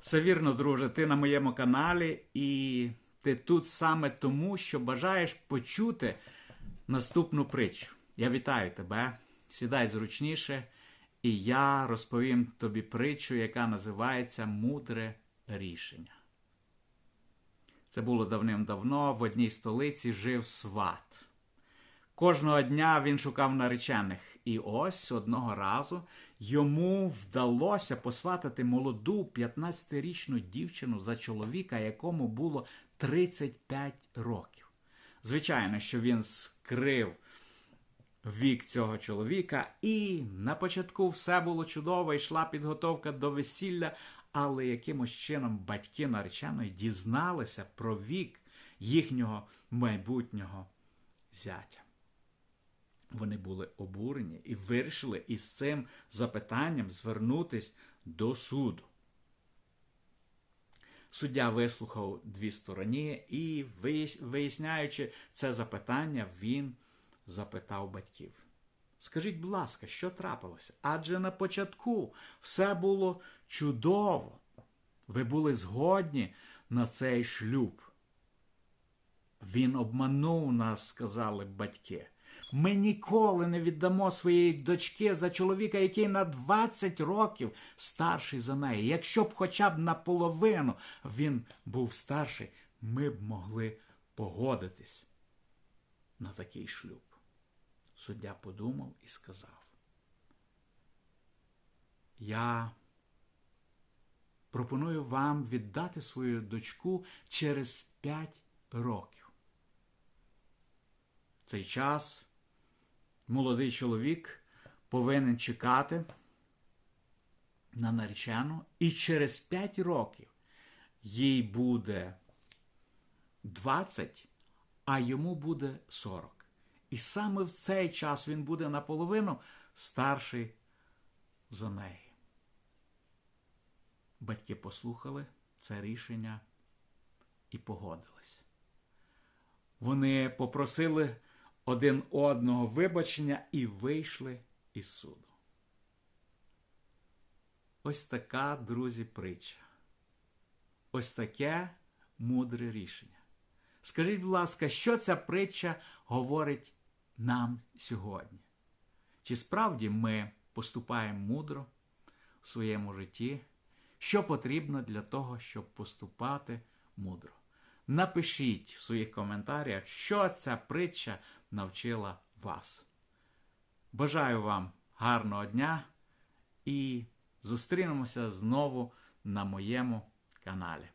Все вірно, друже, ти на моєму каналі, і ти тут саме тому, що бажаєш почути наступну притчу. Я вітаю тебе, сідай зручніше, і я розповім тобі притчу, яка називається Мудре рішення. Це було давним-давно. В одній столиці жив сват. Кожного дня він шукав наречених, і ось одного разу йому вдалося посватати молоду 15-річну дівчину за чоловіка, якому було 35 років. Звичайно, що він скрив вік цього чоловіка, і на початку все було чудово, йшла підготовка до весілля, але якимось чином батьки нареченої дізналися про вік їхнього майбутнього зятя. Вони були обурені і вирішили із цим запитанням звернутись до суду. Суддя вислухав дві сторони і, виясняючи це запитання, він запитав батьків. Скажіть, будь ласка, що трапилося? Адже на початку все було чудово. Ви були згодні на цей шлюб. Він обманув нас, сказали батьки. Ми ніколи не віддамо своєї дочки за чоловіка, який на 20 років старший за неї. Якщо б хоча б наполовину він був старший, ми б могли погодитись на такий шлюб. Суддя подумав і сказав: Я пропоную вам віддати свою дочку через 5 років. Цей час молодий чоловік повинен чекати на наречену, і через 5 років їй буде 20, а йому буде 40. І саме в цей час він буде наполовину старший за неї. Батьки послухали це рішення і погодились. Вони попросили один одного вибачення і вийшли із суду. Ось така, друзі, притча. Ось таке мудре рішення. Скажіть, будь ласка, що ця притча говорить нам сьогодні? Чи справді ми поступаємо мудро в своєму житті? Що потрібно для того, щоб поступати мудро? Напишіть в своїх коментарях, що ця притча навчила вас. Бажаю вам гарного дня і зустрінемося знову на моєму каналі.